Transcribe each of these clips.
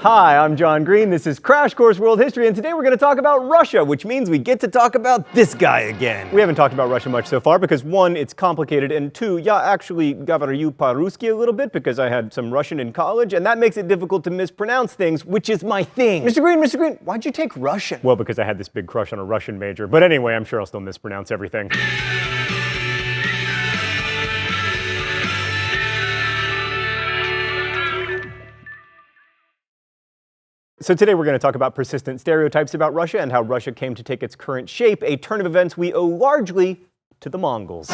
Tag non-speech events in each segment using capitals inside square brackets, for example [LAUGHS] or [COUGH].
Hi, I'm John Green. This is Crash Course World History, and today we're going to talk about Russia, which means we get to talk about this guy again. We haven't talked about Russia much so far because one, it's complicated, and two, yeah, actually говорю по-русски a little bit because I had some Russian in college, and that makes it difficult to mispronounce things, which is my thing. Mr. Green, Mr. Green, why'd you take Russian? Well, because I had this big crush on a Russian major, but anyway, I'm sure I'll still mispronounce everything. So today we're going to talk about persistent stereotypes about Russia and how Russia came to take its current shape, a turn of events we owe largely to the Mongols.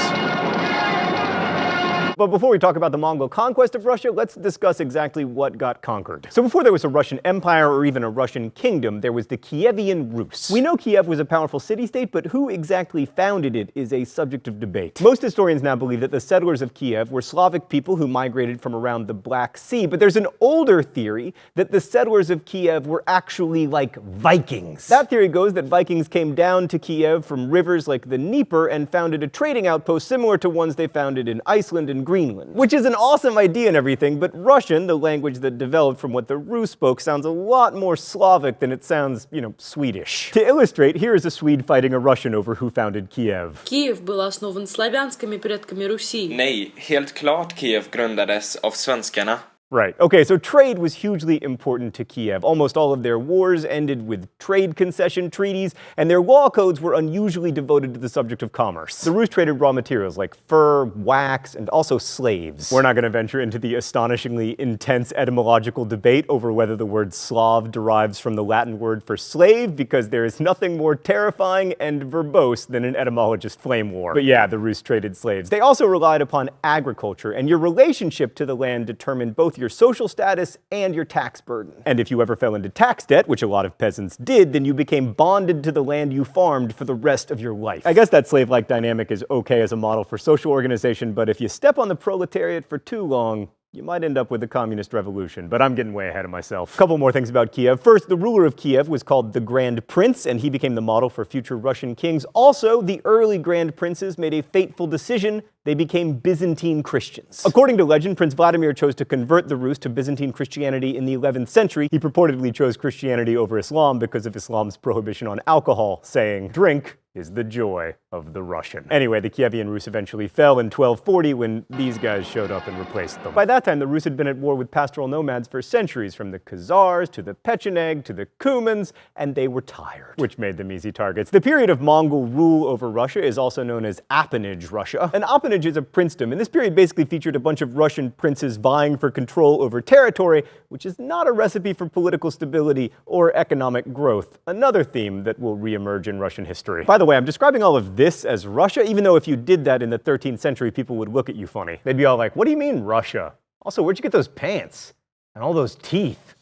But before we talk about the Mongol conquest of Russia, let's discuss exactly what got conquered. So before there was a Russian empire or even a Russian kingdom, there was the Kievian Rus. We know Kiev was a powerful city-state, but who exactly founded it is a subject of debate. Most historians now believe that the settlers of Kiev were Slavic people who migrated from around the Black Sea, but there's an older theory that the settlers of Kiev were actually like Vikings. That theory goes that Vikings came down to Kiev from rivers like the Dnieper and founded a trading outpost similar to ones they founded in Iceland and Greenland, which is an awesome idea and everything, but Russian, the language that developed from what the Rus spoke, sounds a lot more Slavic than it sounds, you know, Swedish. To illustrate, here is a Swede fighting a Russian over who founded Kiev. Киев был основан славянскими предками Руси. Nej, helt klart Kiev grundades av svenskarna. Right. Okay, so trade was hugely important to Kiev. Almost all of their wars ended with trade concession treaties, and their law codes were unusually devoted to the subject of commerce. The Rus traded raw materials like fur, wax, and also slaves. We're not going to venture into the astonishingly intense etymological debate over whether the word Slav derives from the Latin word for slave, because there is nothing more terrifying and verbose than an etymologist flame war. But yeah, the Rus traded slaves. They also relied upon agriculture, and your relationship to the land determined both your social status and your tax burden. And if you ever fell into tax debt, which a lot of peasants did, then you became bonded to the land you farmed for the rest of your life. I guess that slave-like dynamic is okay as a model for social organization, but if you step on the proletariat for too long, you might end up with a communist revolution, but I'm getting way ahead of myself. Couple more things about Kiev. First, the ruler of Kiev was called the Grand Prince, and he became the model for future Russian kings. Also, the early Grand Princes made a fateful decision. They became Byzantine Christians. [LAUGHS] According to legend, Prince Vladimir chose to convert the Rus to Byzantine Christianity in the 11th century. He purportedly chose Christianity over Islam because of Islam's prohibition on alcohol, saying, drink is the joy of the Russian. Anyway, the Kievian Rus eventually fell in 1240 when these guys showed up and replaced them. By that time, the Rus had been at war with pastoral nomads for centuries, from the Khazars to the Pecheneg to the Cumans, and they were tired, which made them easy targets. The period of Mongol rule over Russia is also known as Appanage Russia. An appanage is a princedom, and this period basically featured a bunch of Russian princes vying for control over territory, which is not a recipe for political stability or economic growth, another theme that will reemerge in Russian history. By the way, I'm describing all of this as Russia, even though if you did that in the 13th century, people would look at you funny. They'd be all like, what do you mean Russia? Also, where'd you get those pants? And all those teeth?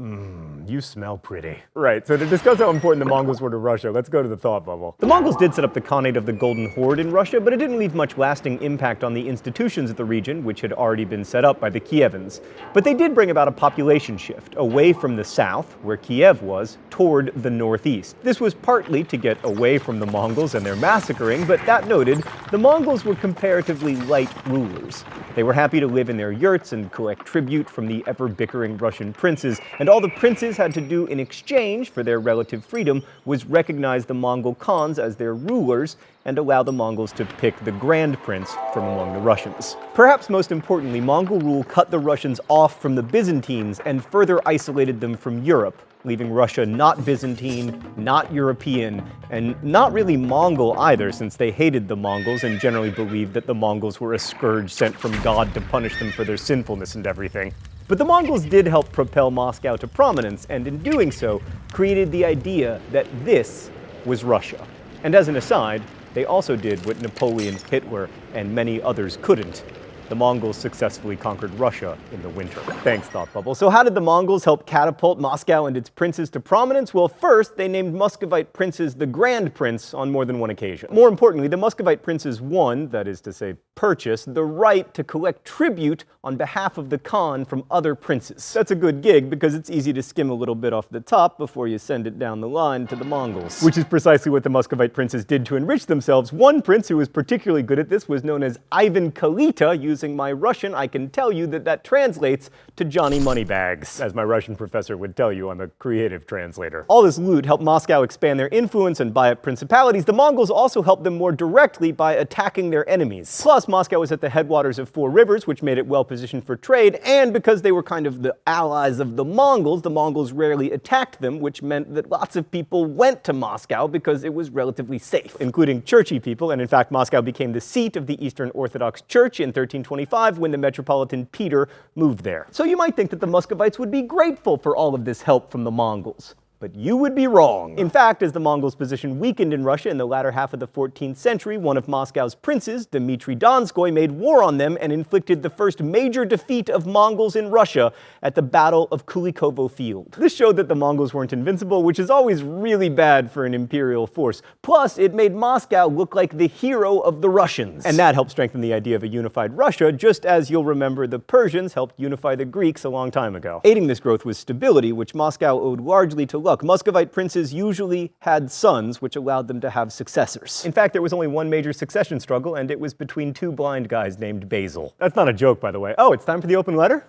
Mmm, you smell pretty. Right, so to discuss how important the Mongols were to Russia, let's go to the thought bubble. The Mongols did set up the Khanate of the Golden Horde in Russia, but it didn't leave much lasting impact on the institutions of the region, which had already been set up by the Kievans. But they did bring about a population shift, away from the south, where Kiev was, toward the northeast. This was partly to get away from the Mongols and their massacring, but that noted, the Mongols were comparatively light rulers. They were happy to live in their yurts and collect tribute from the ever-bickering Russian princes, and all the princes had to do in exchange for their relative freedom was recognize the Mongol Khans as their rulers and allow the Mongols to pick the Grand Prince from among the Russians. Perhaps most importantly, Mongol rule cut the Russians off from the Byzantines and further isolated them from Europe, leaving Russia not Byzantine, not European, and not really Mongol either, since they hated the Mongols and generally believed that the Mongols were a scourge sent from God to punish them for their sinfulness and everything. But the Mongols did help propel Moscow to prominence, and in doing so, created the idea that this was Russia. And as an aside, they also did what Napoleon, Hitler, and many others couldn't. The Mongols successfully conquered Russia in the winter. Thanks, Thought Bubble. So how did the Mongols help catapult Moscow and its princes to prominence? Well, first, they named Muscovite princes the Grand Prince on more than one occasion. More importantly, the Muscovite princes won, that is to say, purchase the right to collect tribute on behalf of the Khan from other princes. That's a good gig because it's easy to skim a little bit off the top before you send it down the line to the Mongols. Which is precisely what the Muscovite princes did to enrich themselves. One prince who was particularly good at this was known as Ivan Kalita. Using my Russian, I can tell you that that translates to Johnny Moneybags. As my Russian professor would tell you, I'm a creative translator. All this loot helped Moscow expand their influence and buy up principalities. The Mongols also helped them more directly by attacking their enemies. Plus, Moscow was at the headwaters of four rivers, which made it well positioned for trade, and because they were kind of the allies of the Mongols, the Mongols rarely attacked them, which meant that lots of people went to Moscow because it was relatively safe, including churchy people, and in fact, Moscow became the seat of the Eastern Orthodox Church in 1325 when the Metropolitan Peter moved there. So you might think that the Muscovites would be grateful for all of this help from the Mongols. But you would be wrong. In fact, as the Mongols' position weakened in Russia in the latter half of the 14th century, one of Moscow's princes, Dmitry Donskoy, made war on them and inflicted the first major defeat of Mongols in Russia at the Battle of Kulikovo Field. This showed that the Mongols weren't invincible, which is always really bad for an imperial force. Plus, it made Moscow look like the hero of the Russians. And that helped strengthen the idea of a unified Russia, just as you'll remember the Persians helped unify the Greeks a long time ago. Aiding this growth was stability, which Moscow owed largely to luck. Muscovite princes usually had sons, which allowed them to have successors. In fact, there was only one major succession struggle, and it was between two blind guys named Basil. That's not a joke, by the way. Oh, it's time for the open letter?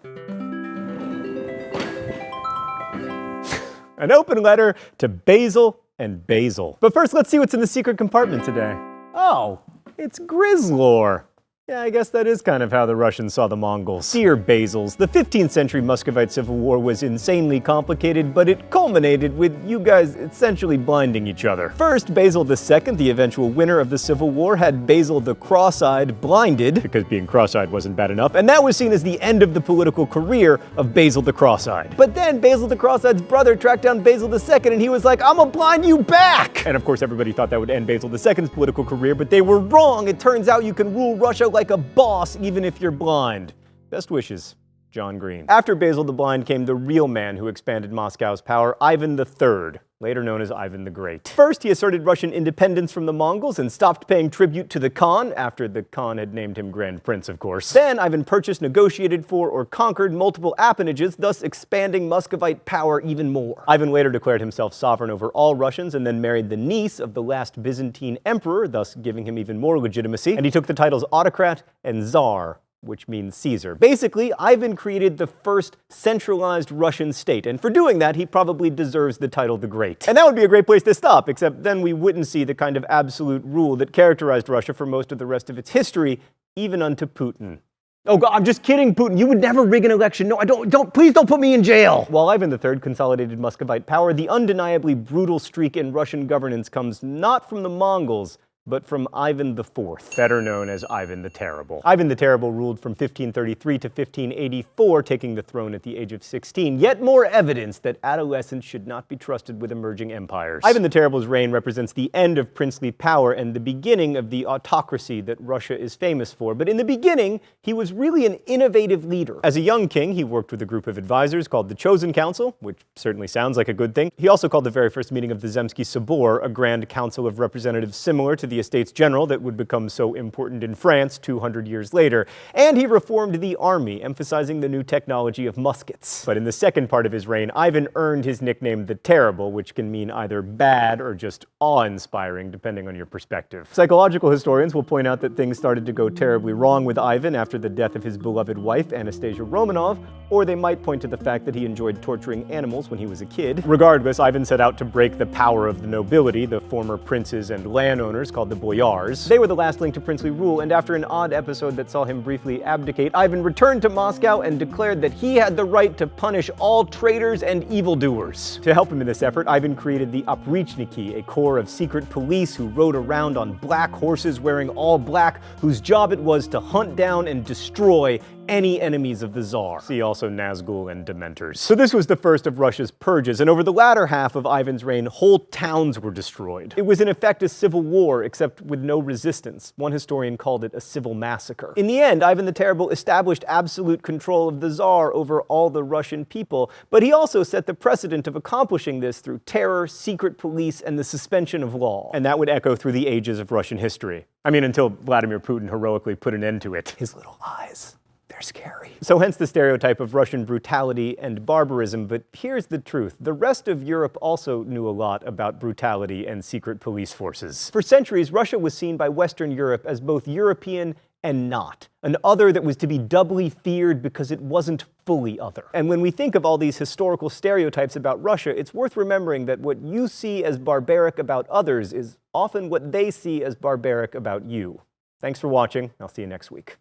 An open letter to Basil and Basil. But first, let's see what's in the secret compartment today. Oh, it's Grizzlor. Yeah, I guess that is kind of how the Russians saw the Mongols. Dear Basils, the 15th century Muscovite Civil War was insanely complicated, but it culminated with you guys essentially blinding each other. First, Basil II, the eventual winner of the Civil War, had Basil the Cross-Eyed blinded, because being cross-eyed wasn't bad enough, and that was seen as the end of the political career of Basil the Cross-Eyed. But then Basil the Cross-Eyed's brother tracked down Basil II, and he was like, I'm gonna blind you back! And of course, everybody thought that would end Basil II's political career, but they were wrong. It turns out you can rule Russia like a boss even if you're blind. Best wishes, John Green. After Basil the Blind came the real man who expanded Moscow's power, Ivan III, later known as Ivan the Great. First, he asserted Russian independence from the Mongols and stopped paying tribute to the Khan, after the Khan had named him Grand Prince, of course. Then, Ivan purchased, negotiated for, or conquered multiple appanages, thus expanding Muscovite power even more. Ivan later declared himself sovereign over all Russians and then married the niece of the last Byzantine emperor, thus giving him even more legitimacy. And he took the titles autocrat and czar which means Caesar. Basically, Ivan created the first centralized Russian state, and for doing that, he probably deserves the title the Great. And that would be a great place to stop, except then we wouldn't see the kind of absolute rule that characterized Russia for most of the rest of its history, even unto Putin. Oh, God, I'm just kidding, Putin. You would never rig an election. No, I don't, don't, please don't put me in jail. While Ivan III consolidated Muscovite power, the undeniably brutal streak in Russian governance comes not from the Mongols, but from Ivan IV, better known as Ivan the Terrible. Ivan the Terrible ruled from 1533 to 1584, taking the throne at the age of 16. Yet more evidence that adolescents should not be trusted with emerging empires. Ivan the Terrible's reign represents the end of princely power and the beginning of the autocracy that Russia is famous for. But in the beginning, he was really an innovative leader. As a young king, he worked with a group of advisors called the Chosen Council, which certainly sounds like a good thing. He also called the very first meeting of the Zemsky Sobor, a grand council of representatives similar to the Estates General that would become so important in France 200 years later. And he reformed the army, emphasizing the new technology of muskets. But in the second part of his reign, Ivan earned his nickname the Terrible, which can mean either bad or just awe-inspiring, depending on your perspective. Psychological historians will point out that things started to go terribly wrong with Ivan after the death of his beloved wife, Anastasia Romanov, or they might point to the fact that he enjoyed torturing animals when he was a kid. Regardless, Ivan set out to break the power of the nobility, the former princes and landowners called the boyars. They were the last link to princely rule, and after an odd episode that saw him briefly abdicate, Ivan returned to Moscow and declared that he had the right to punish all traitors and evildoers. To help him in this effort, Ivan created the Oprichniki, a corps of secret police who rode around on black horses wearing all black, whose job it was to hunt down and destroy any enemies of the Tsar. See also Nazgul and Dementors. So this was the first of Russia's purges, and over the latter half of Ivan's reign, whole towns were destroyed. It was in effect a civil war, except with no resistance. One historian called it a civil massacre. In the end, Ivan the Terrible established absolute control of the Tsar over all the Russian people, but he also set the precedent of accomplishing this through terror, secret police, and the suspension of law. And that would echo through the ages of Russian history. I mean, until Vladimir Putin heroically put an end to it. His little eyes. They're scary. So, hence the stereotype of Russian brutality and barbarism. But here's the truth the rest of Europe also knew a lot about brutality and secret police forces. For centuries, Russia was seen by Western Europe as both European and not. An other that was to be doubly feared because it wasn't fully other. And when we think of all these historical stereotypes about Russia, it's worth remembering that what you see as barbaric about others is often what they see as barbaric about you. Thanks for watching. I'll see you next week.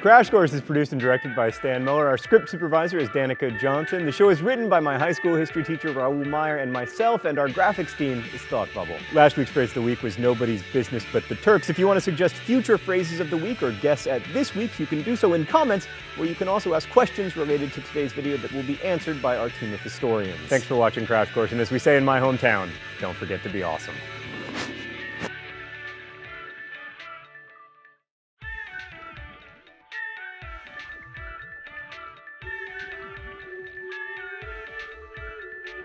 Crash Course is produced and directed by Stan Miller. Our script supervisor is Danica Johnson. The show is written by my high school history teacher Raoul Meyer and myself, and our graphics team is Thought Bubble. Last week's phrase of the week was nobody's business but the Turks. If you want to suggest future phrases of the week or guess at this week's, you can do so in comments, where you can also ask questions related to today's video that will be answered by our team of historians. Thanks for watching Crash Course, and as we say in my hometown, don't forget to be awesome.